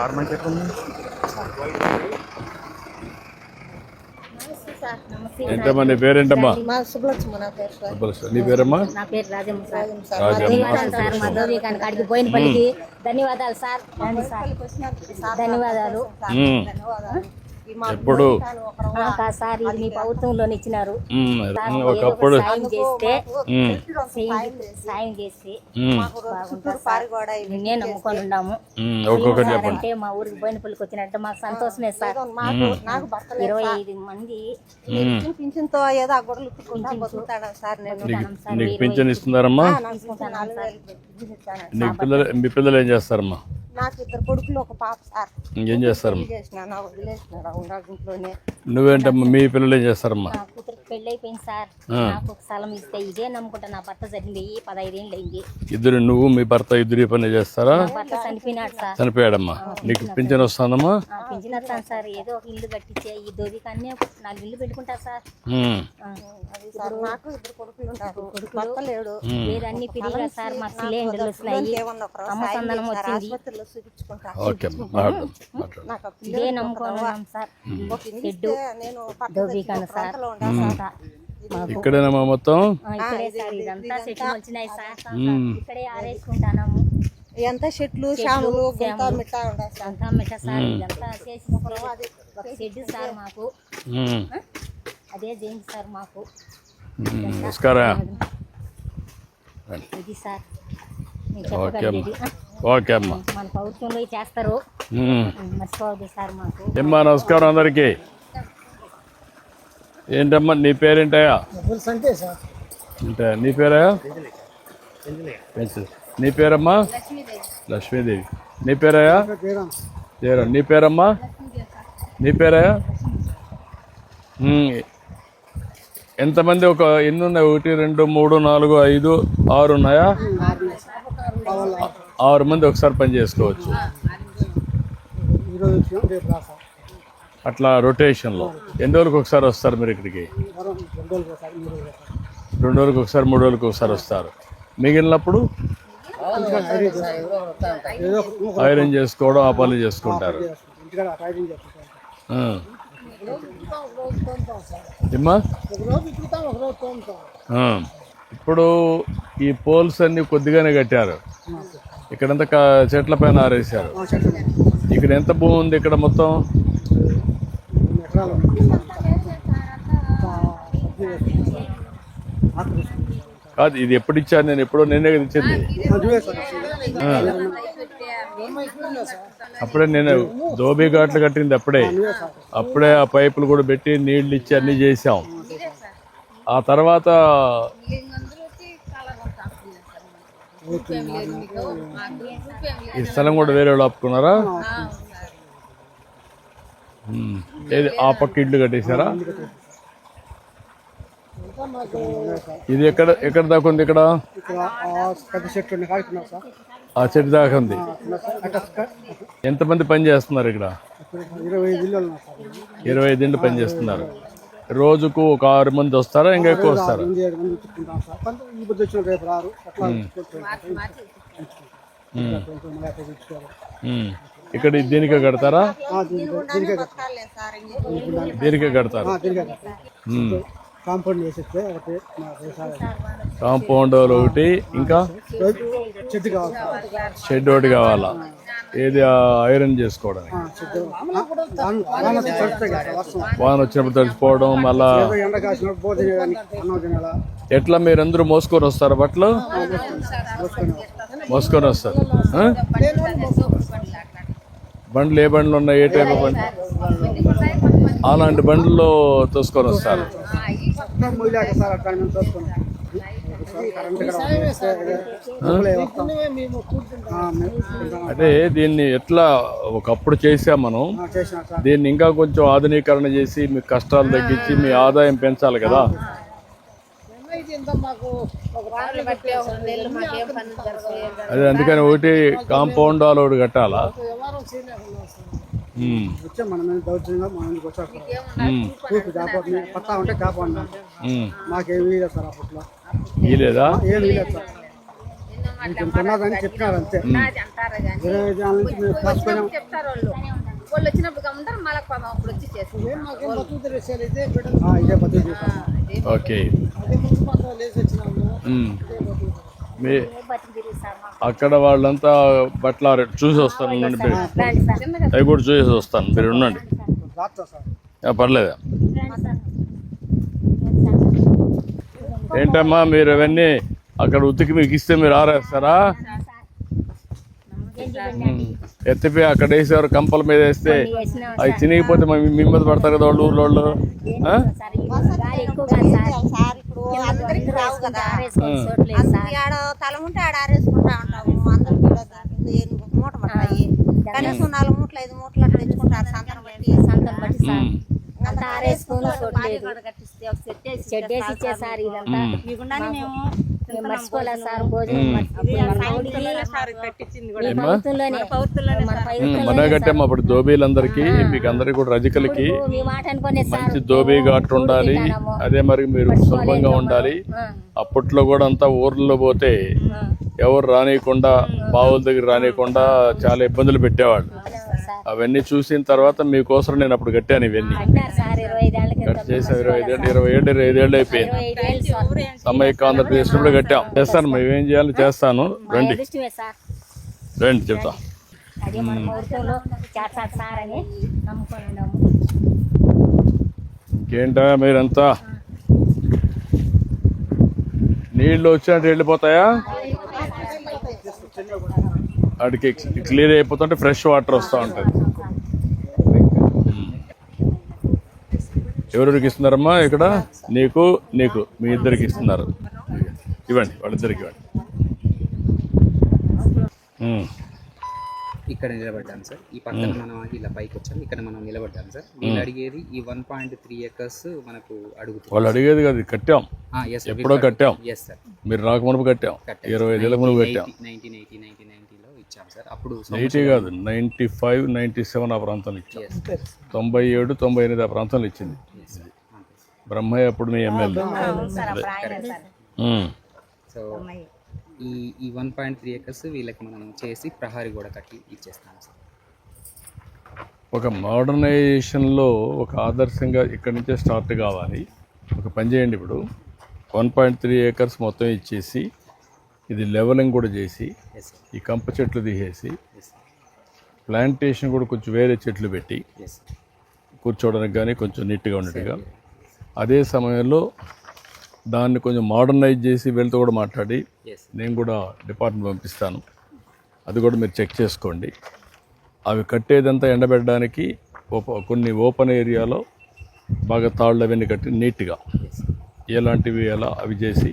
Car మనకి ఎట్లా ఉంది ఏంటమ్మా నీ పేరేంటమ్మా? నా పేరు సార్. అబ్బా, నీ పేరమ్మా? నా పేరు రాజమ్మ సార్. సార్. మా అడిగి పోయిన పనికి ధన్యవాదాలు సార్. ధన్యవాదాలు. ఎప్పుడు? ఆ, కాదు సార్ ఇది మీ ప్రభుత్వంలోనే ఇచ్చినారు. ఒకప్పుడు సాయం చేస్తే సాయం- చేసి నిన్నే నమ్ముకొని ఉన్నాము. అంటే మా ఊరికి పోయిన పల్లికి వచ్చినట్టు మాకు సంతోషమే సార్. ఇరవై ఐదు మంది పింఛన్ పింఛన్తో ఏదో ఆ గొడవలు బతుకుతాడు సార్ నేను? పింఛన్ ఇస్తున్నారమ్మా? మీ పిల్లలు ఏం చేస్తారమ్మా? నాకు ఇద్దరు కొడుకులు ఒక పాప సార్. ఇంకేం చేస్తారమ్మా? ఇంట్లోనే నువ్వేంటమ్మా? మీ పిల్లలు ఏం చేస్తారమ్మా? నా కూతురికి పెళ్ళి అయిపోయింది సార్ నాకు ఒక స్థలం ఇస్తే ఇదే నమ్ముకుంటా. నా భర్త చనిపోయి పదహైదేళ్ళు అయింది. ఇద్దరు నువ్వు మీ భర్త ఇద్దరు పని చేస్తారా? భర్త చనిపోయినాడు సార్. చనిపోయాడమ్మా. నీకు పింఛన్ వస్తుందమ్మా? ఆ, పింఛన్ వస్తాను సార్. ఏదో ఒక ఇల్లు కట్టించే ఈ దోదికాన్నే నాలుగు ఇల్లు పెట్టుకుంటా సార్. ఉమ్, ఆ, అది సార్ నాకు ఇద్దరు కొడుకులు ఉన్నారు. లేడు. సార్. సిలిండర్లు వస్తున్నాయి. అమ్మ సందనం వచ్చింది. ఓకే ఆ ఇదే నమ్ముకొని సార్. మాకు ఇక్కడేనమ్మా మొత్తం? ఇక్కడే సార్ ఇదంతా చెట్లు వచ్చినాయి సార్. ఉమ్, ఇక్కడే ఆరేసుకుంటాము ఎంత చెట్లు శాములు గుంత మిట్ట ఉండాలి సార్. అంతా మిఠ సార్ ఇదంతా చేసిన అది ఒక షెడ్ సార్ మాకు. ఉమ్, అదే చేయండి సార్ మాకు. నమస్కారం. ఇది సార్. ఓకే అమ్మా. మన చేస్తారు. మర్చిపోవద్దు సార్ మాకు. నమస్కారం అందరికి. ఏంటమ్మా నీ పేరేంటయ్యా? అంటే నీ పేరయ్యా? పెన్సిల్ నీ పేరమ్మా? లక్ష్మీదేవి. నీ పేరయ్యా? జయరాం నీ పేరమ్మా? నీ పేరయ్యా? ఉమ్. ఎంతమంది ఒక ఎన్ని ఉన్నాయి ఒకటి రెండు మూడు నాలుగు ఐదు ఆరు ఉన్నాయా? ఆరు మంది ఒకసారి పని చేసుకోవచ్చు. అట్లా రొటేషన్లో. ఎన్ని రోజులకు ఒకసారి వస్తారు మీరు ఇక్కడికి? రెండు రోజులకు ఒకసారి మూడు రోజులకు ఒకసారి వస్తారు. మిగిలినప్పుడు? ఐరన్ చేసుకోవడం ఆ పనులు చేసుకుంటారు. ఇప్పుడు ఈ పోల్స్ అన్ని కొద్దిగానే కట్టారు. ఇక్కడంతా చెట్ల పైన ఆరేసారు ఇక్కడ ఎంత భూమి ఉంది ఇక్కడ మొత్తం? కాదు ఇది ఎప్పుడు ఇచ్చాను నేను ఎప్పుడో నేనే కదా ఇచ్చింది. అప్పుడే నేను దోబీ ఘాట్లు కట్టింది అప్పుడే. అప్పుడే ఆ పైపులు కూడా పెట్టి నీళ్ళు ఇచ్చి అన్ని చేసాం ఆ తర్వాత ఈ స్థలం కూడా వేరే వాళ్ళు ఆపుకున్నారా. ఏది ఆ పక్క ఇల్లు కట్టేశారా? ఇది ఎక్కడ ఎక్కడ దాకా ఉంది ఇక్కడ? ఆ చెట్టు దాకా ఉంది. ఎంతమంది పని చేస్తున్నారు ఇక్కడ? ఇరవై ఇరవై ఐదు ఇండ్లు పని చేస్తున్నారు. రోజుకు ఒక ఆరు మంది వస్తారా ఇంకా ఎక్కువ వస్తారా? ఇక్కడ దీనికే కడతారా? దీనికే కడతారు. కాంపౌండ్ వేసేస్తే ఒకటి కాంపౌండ్ ఒకటి ఇంకా? కావాలి. షెడ్ ఒకటి కావాలా? ఏది ఆ ఐరన్ చేసుకోవడానికి? వాన- వచ్చినప్పుడు తడిచిపోవడం మళ్ళా ఎట్లా మీరందరూ మోసుకొని వస్తారా బట్టలు? మోసుకొని వస్తారు? బండ్లు ఏ బండ్లు ఉన్నాయి ఏ టైప్ బండ్లు? అలాంటి బండ్లలో తోసుకొని వస్తారు. అంటే దీన్ని ఎట్లా ఒకప్పుడు చేసాం మనం? దీన్ని ఇంకా కొంచెం ఆధునీకరణ చేసి మీ కష్టాలు తగ్గించి మీ ఆదాయం పెంచాలి కదా? అదే అందుకని ఒకటి కాంపౌండ్ ఆల్ ఒకటి కట్టాలా? ఉమ్, వచ్చాం మన మీద దౌర్జన్యంగా మన మీదకి వచ్చారు సార్ అప్పట్లో లేదా? సార్. అంతే. ఇరవై ఐదు నుంచి వాళ్ళు. వాళ్ళు వచ్చినప్పుడు గమ్ముంటారు మళ్ళీ అప్పుడు వచ్చి చేస్తారు ఆ, ఇదే పద్ధతి చేస్తాం. ఓకే. మీ. అక్కడ వాళ్ళంతా బట్టలు ఆరే చూసి వస్తాను అవి కూడా చూసి వస్తాను మీరు ఉండండి. పర్లేదు? ఏంటమ్మా మీరు అవన్నీ అక్కడ ఉతికి మీకు ఇస్తే మీరు ఆరేస్తారా. ఎత్తిపోయి అక్కడ వేసేవారు కంపల మీద వేస్తే అవి తినకపోతే మీ మీ మీద పడతారు కదా వాళ్ళు ఊర్లో వాళ్ళు. కనీసం నాలుగు మూటలు ఐదు మూటలు అట్లా తెచ్చుకుంటారు బట్టి బట్టి. అంతా ఆరేసుకొని చెడ్డేసి ఇచ్చేసారు ఇదంతా. మేము మేము మర్చిపోలేదు సార్ భోజనం మర్చిపోయి మన పౌరులకి సార్. కట్టించింది ఈ ఏమ్మా? ప్రభుత్వంలోనే మన ఉమ్, ప్రభుత్వంలోనే మన కట్టాము అప్పుడు దోబీలందరికీ మీకు అందరికి కూడా రజకులకి మంచి దోబీ ఘాట్ ఉండాలి. అదే మరి మీరు సులభంగా ఉండాలి. అప్పట్లో కూడా అంతా ఊర్లలో పోతే. ఎవరు రానియకుండా బావుల దగ్గర రానియకుండా చాలా ఇబ్బందులు పెట్టేవాళ్ళు. అవన్నీ చూసిన తర్వాత మీకోసం నేను అప్పుడు కట్టాను ఇవన్నీ కట్ చేసాం ఇరవై ఐదేళ్ళు ఇరవై ఏళ్ళు ఇరవై ఐదేళ్ళు అయిపోయింది సమైక్య ఆంధ్రప్రదేశ్ కూడా కట్టాం చేస్తాను మేమేం చేయాలో చేస్తాను రండి రండి చెప్తా ఇంకేంటా మీరంతా నీళ్ళు వచ్చినట్టు వెళ్ళిపోతాయా వాడికి క్లియర్ అయిపోతుంటే ఫ్రెష్ వాటర్ వస్తూ ఉంటుంది ఎవరెవరికి ఇస్తున్నారమ్మా ఇక్కడ నీకు నీకు మీ ఇద్దరికి ఇస్తున్నారు ఇవ్వండి వాళ్ళిద్దరికి ఇవ్వండి. ఇక్కడ నిలబడ్డాను సార్ ఈ పక్కన మనం ఇలా పైకి వచ్చాం ఇక్కడ మనం నిలబడ్డాం సార్ వీళ్ళు అడిగేది ఈ వన్ పాయింట్ త్రీ ఎకర్స్ మనకు అడుగుతుంది వాళ్ళు అడిగేది కదా కట్టాం ఎప్పుడో కట్టాం ఎస్ సార్ మీరు రాకమునుపు కట్టాం ఇరవై ఐదేళ్ళ మునుపు కట్టాం నైన్టీన్ ఎయిటీ నైన్టీన్ ఇచ్చాం సార్. అప్పుడు ఎయిటీ కాదు నైంటీ ఫైవ్ నైంటీ సెవెన్ ఆ ప్రాంతంలో ఇచ్చాం. తొంభై ఏడు తొంభై ఎనిమిది ఆ ప్రాంతంలో ఇచ్చింది. బ్రహ్మయ్య అప్పుడు మీ ఎమ్మెల్యే. సో ఈ ఈ వన్ పాయింట్ త్రీ ఎకర్స్ వీళ్ళకి మనం చేసి ప్రహారీ కూడా కట్టి ఇచ్చేస్తాం సార్. ఒక మోడర్నైజేషన్లో ఒక ఆదర్శంగా ఇక్కడి నుంచే స్టార్ట్ కావాలి. ఒక పని చేయండి ఇప్పుడు. వన్ పాయింట్ త్రీ ఏకర్స్ మొత్తం ఇచ్చేసి ఇది లెవెలింగ్ కూడా చేసి ఈ కంప చెట్లు తీసేసి ప్లాంటేషన్ కూడా కొంచెం వేరే చెట్లు పెట్టి కూర్చోవడానికి కానీ కొంచెం నీట్గా ఉన్నట్టుగా అదే సమయంలో దాన్ని కొంచెం మోడర్నైజ్ చేసి వీళ్ళతో కూడా మాట్లాడి నేను కూడా డిపార్ట్మెంట్ పంపిస్తాను. అది కూడా మీరు చెక్ చేసుకోండి. అవి కట్టేదంతా ఎండబెట్టడానికి ఓప కొన్ని ఓపెన్ ఏరియాలో బాగా తాళ్ళు అవన్నీ కట్టి నీట్గా ఎలాంటివి ఎలా అవి చేసి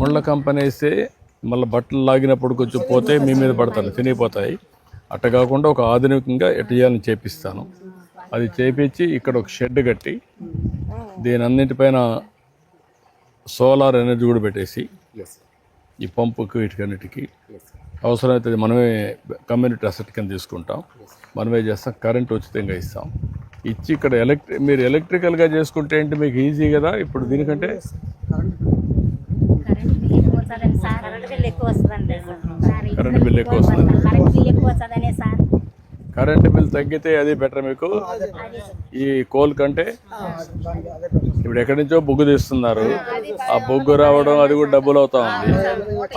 ముళ్ళ కంపెనీ వేస్తే మళ్ళీ బట్టలు లాగినప్పుడు కొంచెం పోతే మీ మీద పడతారు తినిగిపోతాయి. అట్ట కాకుండా ఒక ఆధునికంగా ఎట్ట చేయాలని చేపిస్తాను. అది చేపించి ఇక్కడ ఒక షెడ్ కట్టి దీని అన్నింటిపైన సోలార్ ఎనర్జీ కూడా పెట్టేసి ఈ పంపుకి వీటికన్నిటికీ అవసరమైతే మనమే కమ్యూనిటీ అసెట్ కింద తీసుకుంటాం. మనమే చేస్తాం. కరెంట్ ఉచితంగా ఇస్తాం. ఇచ్చి ఇక్కడ ఎలక్ట్రి మీరు ఎలక్ట్రికల్గా చేసుకుంటే ఏంటి? మీకు ఈజీ కదా? ఇప్పుడు దీనికంటే? కరెంట్ బిల్ ఎక్కువ వస్తుందండి సార్. కరెంట్ బిల్ తగ్గితే అది బెటర్ మీకు? ఈ కోల్ కంటే? ఇప్పుడు ఎక్కడి నుంచో బొగ్గు తీస్తున్నారు. ఆ బొగ్గు రావడం అది కూడా డబ్బులు అవుతా ఉంది.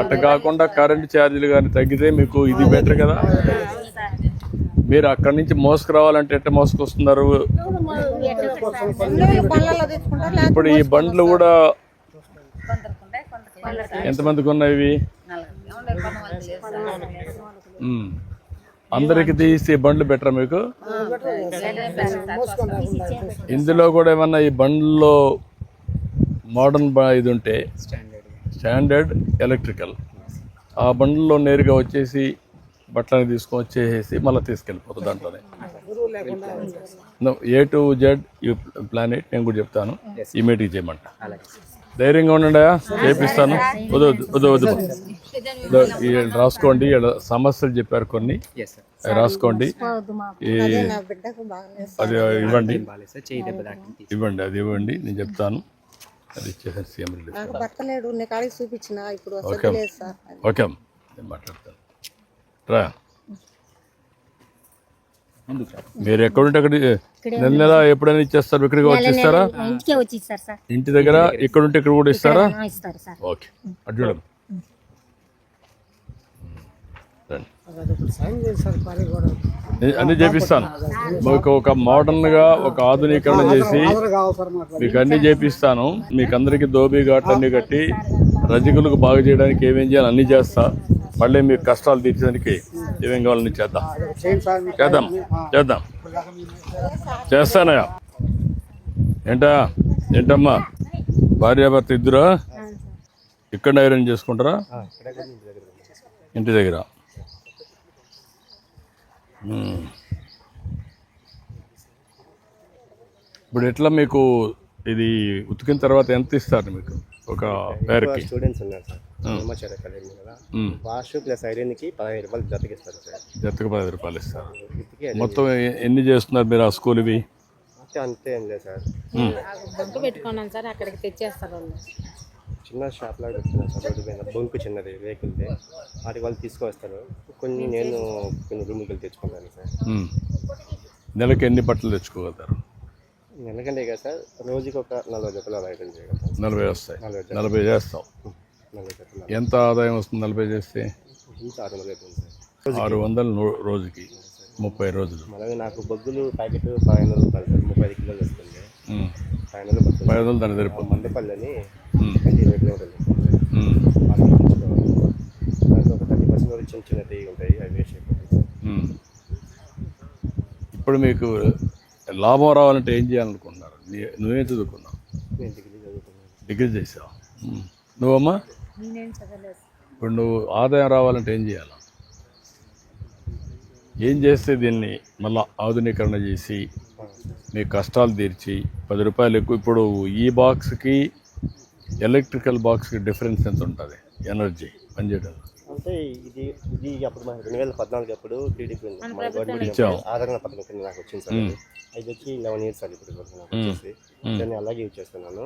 అట్ట కాకుండా కరెంట్ ఛార్జీలు కానీ తగ్గితే మీకు ఇది బెటర్ కదా? మీరు అక్కడి నుంచి మోసుకురావాలంటే ఎట్ట మోసుకొస్తున్నారు? ఇప్పుడు ఈ బండ్లు కూడా ఎంతమందికి ఉన్నాయి ఇవి. అందరికి తీసి బండ్లు బెటర్ మీకు? ఇందులో కూడా ఏమన్నా ఈ బండ్లో మోడర్న్ ఇది ఉంటే స్టాండర్డ్ ఎలక్ట్రికల్. ఆ బండ్లో నేరుగా వచ్చేసి బట్టలని తీసుకొని వచ్చేసేసి మళ్ళీ తీసుకెళ్ళిపోతుంది దాంట్లోనే. A to Z you plan it నేను కూడా చెప్తాను. ఇమీడియట్ చేయమంట. ధైర్యంగా ఉండండి చేపిస్తాను. వద్దు వద్దు వద్దు వద్దు. ఇదో ఈ రాసుకోండి. ఈడ సమస్యలు చెప్పారు కొన్ని. రాసుకోండి. అది ఇవ్వండి. ఇవ్వండి అది ఇవ్వండి. నేను చెప్తాను. అది ఇచ్చేసాను సీఎం ఓకే ఓకే నేను మాట్లాడతాను. రా. మీరు ఎక్కడుంటే అక్కడ నెల నెల ఎప్పుడైనా ఇచ్చేస్తారు? ఇక్కడికి వచ్చి ఇస్తారా ఇంటి దగ్గర ఎక్కడుంటే ఇక్కడ కూడా ఇస్తారా? ఆ, ఇస్తారు సార్. ఓకే. నేను అన్ని చేపిస్తాను. మీకు ఒక మోడర్న్గా ఒక ఆధునీకరణ చేసి మీకు అన్ని చేపిస్తాను. మీకు అందరికి దోబీ ఘాట్లు అన్ని కట్టి రజకులకు బాగు చేయడానికి ఏమేం చేయాలి అన్ని చేస్తా. మళ్ళీ మీకు కష్టాలు తీర్చడానికి ఏమేం కావాలని చేద్దాం. చేద్దాం. చేద్దాం. చేస్తానయ్యా. ఏంటా? ఏంటమ్మా? భార్యాభర్త ఇద్దరు? ఇక్కడ ఐరన్ చేసుకుంటారా? ఇంటి దగ్గర. ఇప్పుడు ఎట్లా మీకు ఇది ఉతికిన తర్వాత ఎంత ఇస్తారు మీకు? ఒక పేరుకి స్టూడెంట్స్ ఉన్నారు సార్. బ్రహ్మచారి అకాడమీ కదా. వాష్ ప్లస్ ఐరన్కి పదహైదు రూపాయలు జతకిస్తారు సార్. జతకు పది రూపాయలు ఇస్తారు. మొత్తం ఎన్ని చేస్తున్నారు మీరు ఆ స్కూల్ ఇవి? అంతే అంతే ఏం లేదు సార్. బంకు పెట్టుకున్నాను సార్ అక్కడికి తెచ్చేస్తారు వాళ్ళు. చిన్న షాప్ లాగా పెట్టుకున్నాను సార్ రోడ్డు బొంకు చిన్నది వెహికల్ది వాటి వాళ్ళు తీసుకొస్తారు కొన్ని నేను కొన్ని వెళ్ళి తెచ్చుకున్నాను సార్. నెలకి ఎన్ని బట్టలు తెచ్చుకోగలుగుతారు? నెలకంటే కదా సార్ రోజుకి ఒక నలభై జతలు అలా చేయగలుగుతాం. నలభై వస్తాయి. నలభై నలభై చేస్తాం. ఎంత ఆదాయం వస్తుంది నలభై చేస్తే? ఆరు వందలు వందలు రోజుకి ముప్పై రోజులు. అలాగే నాకు బొగ్గులు ప్యాకెట్ పదిహేను రూపాయలు సార్. ముప్పై ఐదు కిలోలు వస్తుంది పది వందలు ఇరవై కిలోమీటర్లు వస్తుంది. దాంట్లో ఒక థర్టీ పర్సెంట్ వరకు చిన్న చిన్న తీగ ఉంటాయి. అవి వేస్ట్ అయిపోతాయి. ఇప్పుడు మీకు లాభం రావాలంటే ఏం చేయాలనుకుంటున్నారు? నువ్వేం చదువుకున్నావు? నేను డిగ్రీ చదువుకున్నాను. డిగ్రీ చేసావు? మ్మ్. నువ్వమ్మా? ఇప్పుడు నువ్వు ఆదాయం రావాలంటే ఏం చేయాలి? ఏం చేస్తే దీన్ని మళ్ళా ఆధునీకరణ చేసి మీ కష్టాలు తీర్చి పది రూపాయలు ఎక్కువ? ఇప్పుడు ఈ బాక్స్కి ఎలక్ట్రికల్ బాక్స్కి డిఫరెన్స్ ఎంత ఉంటుంది? ఎనర్జీ పనిచేయడంలో అంటే ఇది ఇది అప్పుడు మనకి రెండు వేల పద్నాలుగు అప్పుడు టీడీపీ ఉంది. మన గవర్నమెంట్. ఆదరణ పథకం కింద నాకు వచ్చింది సార్ అది. అది వచ్చి లెవెన్ ఇయర్స్ అది ఇప్పుడు వరకు నాకు వచ్చేసి. దాన్ని అలాగే యూజ్ చేస్తున్నాను.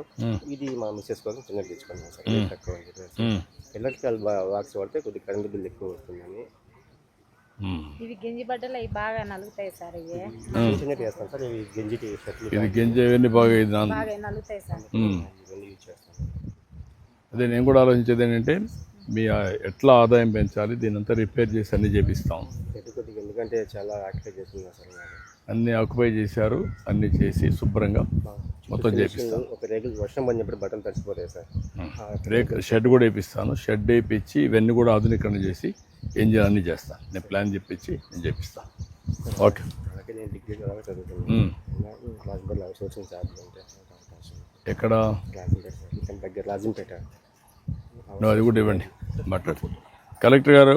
ఇది మా మిస్సెస్ కోసం చిన్నది తెచ్చుకున్నాను సార్. తక్కువ అని చెప్పేసి. ఎలక్ట్రికల్ బాక్స్ వాడితే కొద్దిగా కరెంట్ బిల్ ఎక్కువ వస్తుందని. ఇవి గింజి బట్టలు అవి బాగా నలుగుతాయి సార్ ఇవి. చిన్న చిన్నవి వేస్తాను సార్. ఇవి గంజి టీ షర్ట్లు ఇది గింజ ఇవన్నీ బాగా ఇది బాగా నలుగుతాయి సార్. ఇవన్నీ యూజ్ చేస్తాను అదే నేను కూడా ఆలోచించేది ఏంటంటే మీ ఎట్లా ఆదాయం పెంచాలి? దీని అంతా రిపేర్ చేసి అన్ని చేపిస్తాం. ఎందుకంటే చాలా యాక్టివ్ చేస్తున్నా సార్ అన్ని ఆక్యుపై చేశారు అన్ని చేసి శుభ్రంగా మొత్తం చేపిస్తాం. ఒక రేగులు వర్షం పడినప్పుడు బట్టలు తడిసిపోతాయి సార్. రేక్ షెడ్ కూడా వేపిస్తాను. షెడ్ వేయించి ఇవన్నీ కూడా ఆధునీకరణ చేసి ఏం చేయాలి అన్ని చేస్తాను. నేను ప్లాన్ చెప్పించి నేను చేపిస్తాను. ఓకే. నేను డిగ్రీ చదువుతున్నాను. ఎక్కడ? దగ్గర రాజంపేట. అది కూడా ఇవ్వండి. మాట్లాడు. కలెక్టర్ గారు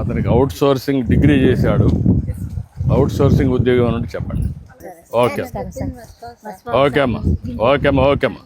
అతనికి అవుట్ సోర్సింగ్ డిగ్రీ చేశాడు. అవుట్ సోర్సింగ్ ఉద్యోగం అని చెప్పండి. ఓకే ఓకే అమ్మా. ఓకే అమ్మా ఓకే అమ్మా.